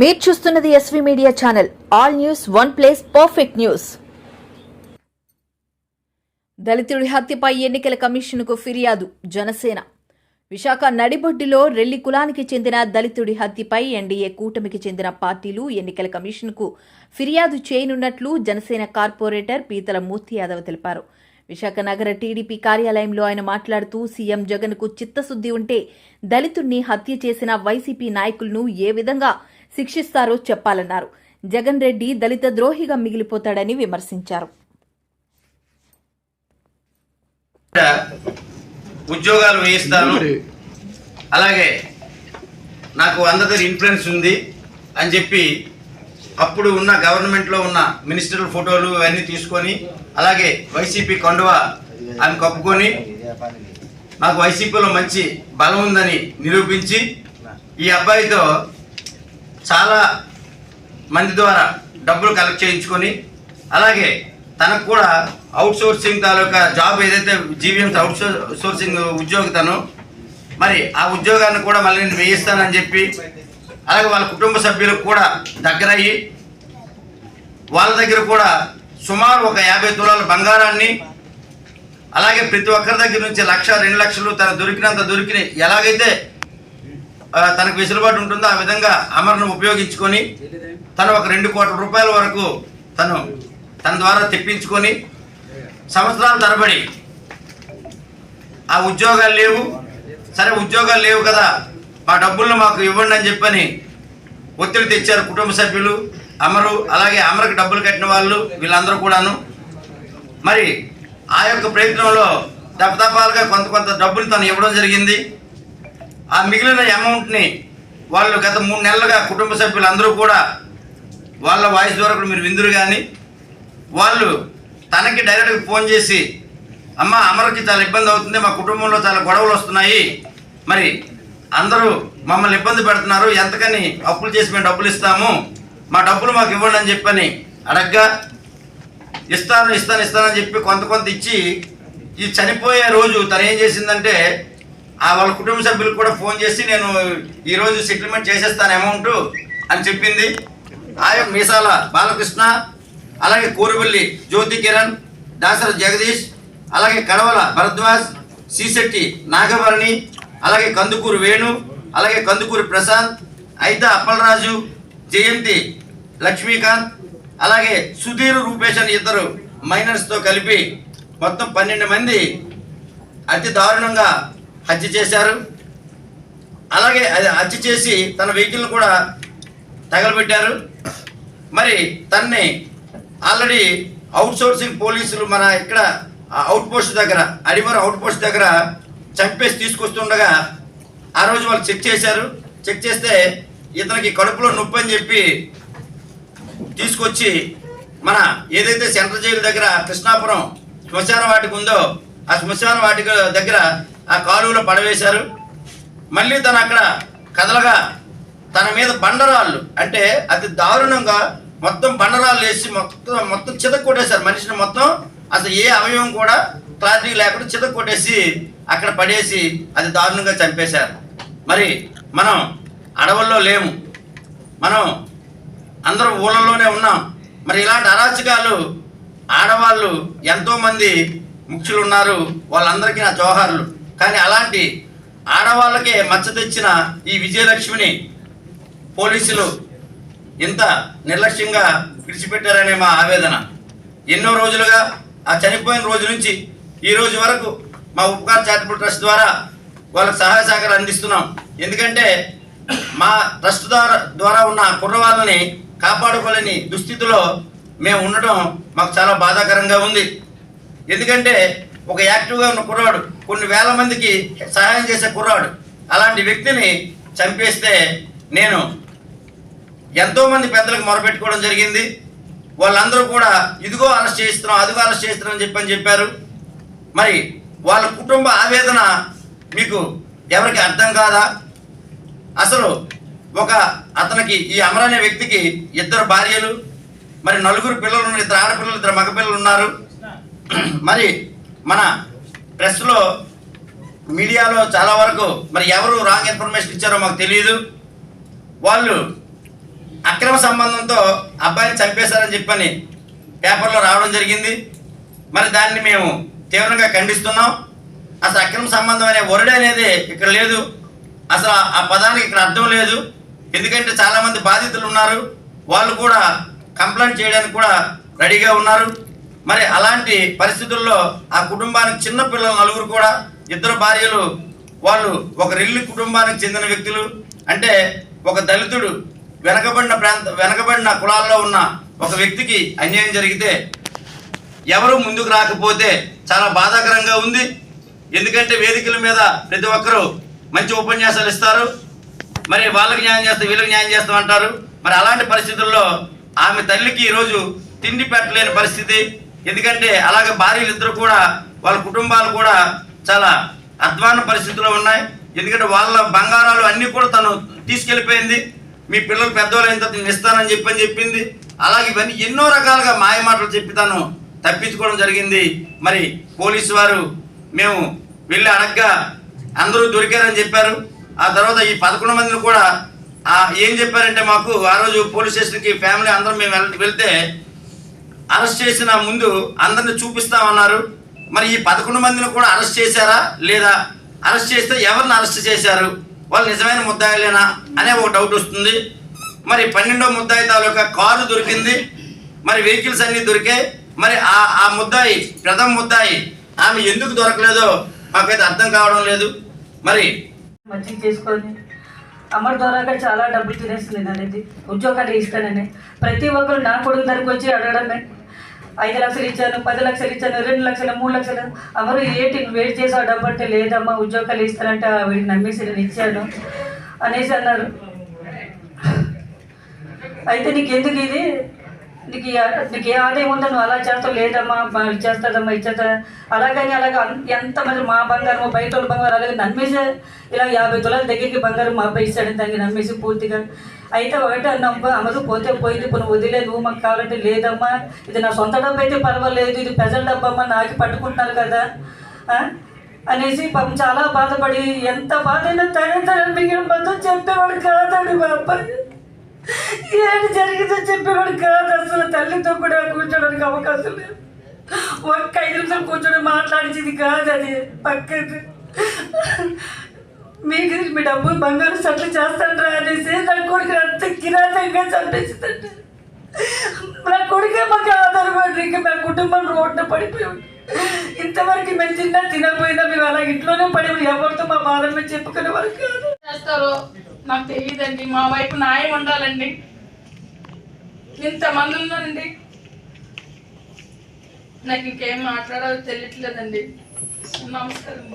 మీరు చూస్తున్నది SV media channel all news one place perfect news దళితుడి హత్యపై ఎన్నికల కమిషన్కు ఫిర్యాదు. జనసేన. విశాఖ నడిబొడ్డులో రెల్లి కులానికి చెందిన దళితుడి హత్యపై ఎన్డీఏ కూటమికి చెందిన పార్టీలు ఎన్నికల కమిషన్కు ఫిర్యాదు చేయనున్నట్లు జనసేన కార్పొరేటర్ పీతల మూర్తి యాదవ్ తెలిపారు. విశాఖ నగర టీడీపీ కార్యాలయంలో ఆయన మాట్లాడుతూ సీఎం జగన్కు చిత్తశుద్ది ఉంటే దళితుడిని హత్య చేసిన వైసీపీ నాయకులను ఏ విధంగా శిక్షిస్తారో చెప్పాలన్నారు. జగన్ రెడ్డి దళిత ద్రోహిగా మిగిలిపోతాడని విమర్శించారు. ఉద్యోగాలు వేయిస్తాను అలాగే నాకు అందరి ఇన్ఫ్లుయెన్స్ ఉంది అని చెప్పి అప్పుడు ఉన్న గవర్నమెంట్లో ఉన్న మినిస్టర్ల ఫోటోలు ఇవన్నీ తీసుకొని అలాగే వైసీపీ కండువ ఆమె కప్పుకొని నాకు వైసీపీలో మంచి బలం ఉందని నిరూపించి ఈ అబ్బాయితో చాలా మంది ద్వారా డబ్బులు కలెక్ట్ చేయించుకొని అలాగే తనకు కూడా అవుట్ సోర్సింగ్ తాలూకా జాబ్ ఏదైతే జీవీఎం అవుట్ సోర్సింగ్ ఉద్యోగి తను మరి ఆ ఉద్యోగాన్ని కూడా మళ్ళీ నేను వేయిస్తానని చెప్పి అలాగే వాళ్ళ కుటుంబ సభ్యులకు కూడా దగ్గరయ్యి వాళ్ళ దగ్గర కూడా సుమారు ఒక యాభై తులాల బంగారాన్ని అలాగే ప్రతి ఒక్కరి దగ్గర నుంచి లక్ష రెండు లక్షలు తన దొరికినంత దొరికిన ఎలాగైతే తనకు వెసులుబాటు ఉంటుందో ఆ విధంగా అమర్ను ఉపయోగించుకొని తను ఒక రెండు కోట్ల రూపాయల వరకు తను తన ద్వారా తెప్పించుకొని సంవత్సరాల తరబడి ఆ ఉద్యోగాలు లేవు. సరే ఉద్యోగాలు లేవు కదా. మా డబ్బులను మాకు ఇవ్వండి అని చెప్పని ఒత్తిడి తెచ్చారు కుటుంబ సభ్యులు అమరు అలాగే అమరకు డబ్బులు కట్టిన వాళ్ళు వీళ్ళందరూ కూడాను. మరి ఆ యొక్క ప్రయత్నంలో దపదపాలుగా కొంత కొంత డబ్బులు తను ఇవ్వడం జరిగింది. ఆ మిగిలిన అమౌంట్ని వాళ్ళు గత మూడు నెలలుగా కుటుంబ సభ్యులందరూ కూడా వాళ్ళ వాయిస్ ద్వారా కూడా మీరు విందురు కానీ వాళ్ళు తనకి డైరెక్ట్గా ఫోన్ చేసి అమ్మ అమరకి చాలా ఇబ్బంది అవుతుంది మా కుటుంబంలో చాలా గొడవలు వస్తున్నాయి. మరి అందరూ మమ్మల్ని ఇబ్బంది పెడుతున్నారు ఎంతకని అప్పులు చేసి మేము డబ్బులు ఇస్తాము మా డబ్బులు మాకు ఇవ్వండి అని చెప్పని అడగ్గా ఇస్తాను ఇస్తాను ఇస్తానని చెప్పి కొంత కొంత ఇచ్చి ఈ చనిపోయే రోజు తను ఏం చేసిందంటే వాళ్ళ కుటుంబ సభ్యులకు కూడా ఫోన్ చేసి నేను ఈరోజు సెటిల్మెంట్ చేసేస్తాను అమౌంట్ అని చెప్పింది. ఆ యొక్క మీసాల బాలకృష్ణ అలాగే కూరవల్లి జ్యోతి కిరణ్ దాసర జగదీష్ అలాగే కడవల భరద్వాజ్ సీశెట్టి నాగభరణి అలాగే కందుకూరు వేణు అలాగే కందుకూరు ప్రసాద్ అయితే అప్పలరాజు జయంతి లక్ష్మీకాంత్ అలాగే సుధీర్ రూపేష్ అని ఇద్దరు మైనర్స్తో కలిపి మొత్తం పన్నెండు మంది అతి దారుణంగా హత్య చేశారు. అలాగే అది హత్య చేసి తన వెహికల్ కూడా తగలబెట్టారు. మరి తన్ని ఆల్రెడీ అవుట్ సోర్సింగ్ పోలీసులు మన ఇక్కడ అవుట్ పోస్ట్ దగ్గర అడిమర్ అవుట్ పోస్ట్ దగ్గర చంపేసి తీసుకొస్తుండగా ఆ రోజు వాళ్ళు చెక్ చేశారు. చెక్ చేస్తే ఇతనికి కడుపులో నొప్పి అని చెప్పి తీసుకొచ్చి మన ఏదైతే సెంట్రల్ జైలు దగ్గర కృష్ణాపురం శ్మశాన వాటికి ఉందో ఆ శ్మశాన వాటిక దగ్గర ఆ కాలువలో పడవేశారు. మళ్ళీ తను అక్కడ కదలగా తన మీద బండరాళ్ళు అంటే అతి దారుణంగా మొత్తం బండరాళ్ళు వేసి మొత్తం మొత్తం చితక్ కొట్టేశారు మనిషిని మొత్తం అసలు ఏ అవయవం కూడా క్లారిటీ లేకుండా చితక్ కొట్టేసి అక్కడ పడేసి అది దారుణంగా చంపేశారు. మరి మనం అడవుల్లో లేము. మనం అందరం ఊళ్ళలోనే ఉన్నాం. మరి ఇలాంటి అరాచకాలు ఆడవాళ్ళు ఎంతోమంది ముఖ్యులు ఉన్నారు వాళ్ళందరికీ నా జోహార్లు. కానీ అలాంటి ఆడవాళ్ళకే మచ్చ తెచ్చిన ఈ విజయలక్ష్మిని పోలీసులు ఇంత నిర్లక్ష్యంగా విడిచిపెట్టారనే మా ఆవేదన. ఎన్నో రోజులుగా ఆ చనిపోయిన రోజు నుంచి ఈ రోజు వరకు మా ఉపకార చారిటబుల్ ట్రస్ట్ ద్వారా వాళ్ళకి సహాయ సహకారం అందిస్తున్నాం. ఎందుకంటే మా ట్రస్ట్ ద్వారా ద్వారా ఉన్న కుర్రవాళ్ళని కాపాడుకోలేని దుస్థితిలో మేము ఉండటం మాకు చాలా బాధాకరంగా ఉంది. ఎందుకంటే ఒక యాక్టివ్గా ఉన్న కుర్రాడు. కొన్ని వేల మందికి సహాయం చేసే కుర్రాడు. అలాంటి వ్యక్తిని చంపేస్తే నేను ఎంతోమంది పెద్దలకు మొరపెట్టుకోవడం జరిగింది. వాళ్ళందరూ కూడా ఇదిగో అరెస్ట్ చేస్తున్నాం అదిగో అరెస్ట్ చేస్తున్నాం అని చెప్పని చెప్పారు. మరి వాళ్ళ కుటుంబ ఆవేదన మీకు ఎవరికి అర్థం కాదా? అసలు ఒక అతనికి ఈ అమర్ అనే వ్యక్తికి ఇద్దరు భార్యలు మరి నలుగురు పిల్లలు ఇద్దరు ఆడపిల్లలు ఇద్దరు మగపిల్లలు ఉన్నారు. మరి మన ప్రెస్లో మీడియాలో చాలా వరకు మరి ఎవరు రాంగ్ ఇన్ఫర్మేషన్ ఇచ్చారో మాకు తెలియదు వాళ్ళు అక్రమ సంబంధంతో అబ్బాయిని చంపేశారని చెప్పని పేపర్లో రావడం జరిగింది. మరి దాన్ని మేము తీవ్రంగా ఖండిస్తున్నాం. అసలు అక్రమ సంబంధం అనే వరుడు అనేది ఇక్కడ లేదు. అసలు ఆ పదానికి ఇక్కడ అర్థం లేదు. ఎందుకంటే చాలామంది బాధితులు ఉన్నారు. వాళ్ళు కూడా కంప్లైంట్ చేయడానికి కూడా రెడీగా ఉన్నారు. మరి అలాంటి పరిస్థితుల్లో ఆ కుటుంబానికి చిన్న పిల్లలు నలుగురు కూడా ఇద్దరు భార్యలు వాళ్ళు ఒక రెల్లి కుటుంబానికి చెందిన వ్యక్తులు అంటే ఒక దళితుడు వెనకబడిన ప్రాంత వెనకబడిన కులాల్లో ఉన్న ఒక వ్యక్తికి అన్యాయం జరిగితే ఎవరు ముందుకు రాకపోతే చాలా బాధాకరంగా ఉంది. ఎందుకంటే వేదికల మీద ప్రతి ఒక్కరూ మంచి ఉపన్యాసాలు ఇస్తారు. మరి వాళ్ళకి న్యాయం చేస్తాం వీళ్ళకి న్యాయం చేస్తాం అంటారు. మరి అలాంటి పరిస్థితుల్లో ఆమె తల్లికి ఈరోజు తిండి పెట్టలేని పరిస్థితి ఎందుకంటే అలాగే భార్యలు ఇద్దరు కూడా వాళ్ళ కుటుంబాలు కూడా చాలా అధ్వాన పరిస్థితుల్లో ఉన్నాయి. ఎందుకంటే వాళ్ళ బంగారాలు అన్నీ కూడా తను తీసుకెళ్ళిపోయింది. మీ పిల్లలు పెద్దవాళ్ళు అయిన తర్వాత ఇస్తానని చెప్పని చెప్పింది. అలాగే ఇవన్నీ ఎన్నో రకాలుగా మాయ మాటలు చెప్పి తను తప్పించుకోవడం జరిగింది. మరి పోలీసు వారు మేము వెళ్ళి అడగ్గా అందరూ దొరికారని చెప్పారు. ఆ తర్వాత ఈ పదకొండు మందిని కూడా ఏం చెప్పారంటే మాకు ఆ రోజు పోలీస్ స్టేషన్కి ఫ్యామిలీ అందరం మేము వెళ్తే అరెస్ట్ చేసిన ముందు అందరిని చూపిస్తామన్నారు. మరి ఈ పదకొండు మందిని కూడా అరెస్ట్ చేశారా? లేదా అరెస్ట్ చేస్తే ఎవరిని అరెస్ట్ చేశారు? వాళ్ళు నిజమైన ముద్దాయిలేనా? అనే ఒక డౌట్ వస్తుంది. మరి పన్నెండో ముద్దాయి తాలూకా కారు దొరికింది. మరి వెహికల్స్ అన్నీ దొరికాయి. మరి ఆ ఆ ముద్దాయి ప్రథమ ముద్దాయి ఆమె ఎందుకు దొరకలేదో మాకైతే అర్థం కావడం లేదు. మరి మంచిగా చేసుకోండి. అమర్ ద్వారా చాలా డబ్బులు తినేస్తుంది అనేది ఉద్యోగాలు ఇస్తానని. ప్రతి ఒక్కరు నా కొడుకు దగ్గరకు వచ్చి అడగడమే. ఐదు లక్షలు ఇచ్చాను పది లక్షలు ఇచ్చాను రెండు లక్షలు మూడు లక్షలు. అమరు ఏంటి వెయిట్ చేసావు డబ్బు అంటే లేదమ్మా ఉద్యోగాలు ఇస్తానంటే వీడికి నమ్మేసి నేను ఇచ్చాను అనేసి అన్నారు. అయితే నీకు ఎందుకు ఇది? నీకు నీకు ఏ ఆదాయం ఉందో నువ్వు అలా చేస్తావు లేదమ్మా చేస్తుందమ్మా ఇచ్చేస్తాదమ్మా ఇచ్చేస్తా అలాగని అలాగే ఎంత ఎంతమంది మా బంగారం బయట వాళ్ళ బంగారం అలాగే నమ్మేసే ఇలా యాభై తులాల దగ్గరికి బంగారం మా అబ్బాయి ఇచ్చాడు దానికి నమ్మేసి పూర్తిగా. అయితే ఒకటే అన్నమ్మా అమ్మకు పోతే పోయింది ఇప్పుడు వదిలే నువ్వు మాకు కావాలంటే లేదమ్మా. ఇది నా సొంత డబ్బు అయితే పర్వాలేదు ఇది ప్రజల డబ్బమ్మా నాకు పట్టుకుంటున్నారు కదా. అనేసి పాపం చాలా బాధపడి ఎంత బాధ అయినా తనే తన మిగిలిన బంధం చెప్పేవాడు కాదండి మా అబ్బాయి ఏంటి జరిగిందో చెప్పేవాడు కాదు అసలు. తల్లితో కూడా కూర్చోడానికి అవకాశం లేదు. ఒక్క ఐదు నిమిషాలు కూర్చొని మాట్లాడించింది కాదు అది. పక్కది మీకు మీ డబ్బు బంగారు సట్లు చేస్తాడరా అనేసి నా కొడుకు అంత కిరాతంగా చంపేసిందండి. నా కొడుకే మాకు ఆధారపడి ఇంకా మా కుటుంబం రోడ్డున పడిపోయాడు ఇంతవరకు మేము తిన్నా తినకపోయినా మేము అలా ఇంట్లోనే పడి ఎవరితో మా బాధ మేము చెప్పుకునే వరకు చేస్తారు? నాకు తెలియదండి మా వైపు న్యాయం ఉండాలండి. ఇంతమంది ఉన్నారండి నాకు ఇంకేం మాట్లాడాలో తెలియట్లేదండి. నమస్కారం.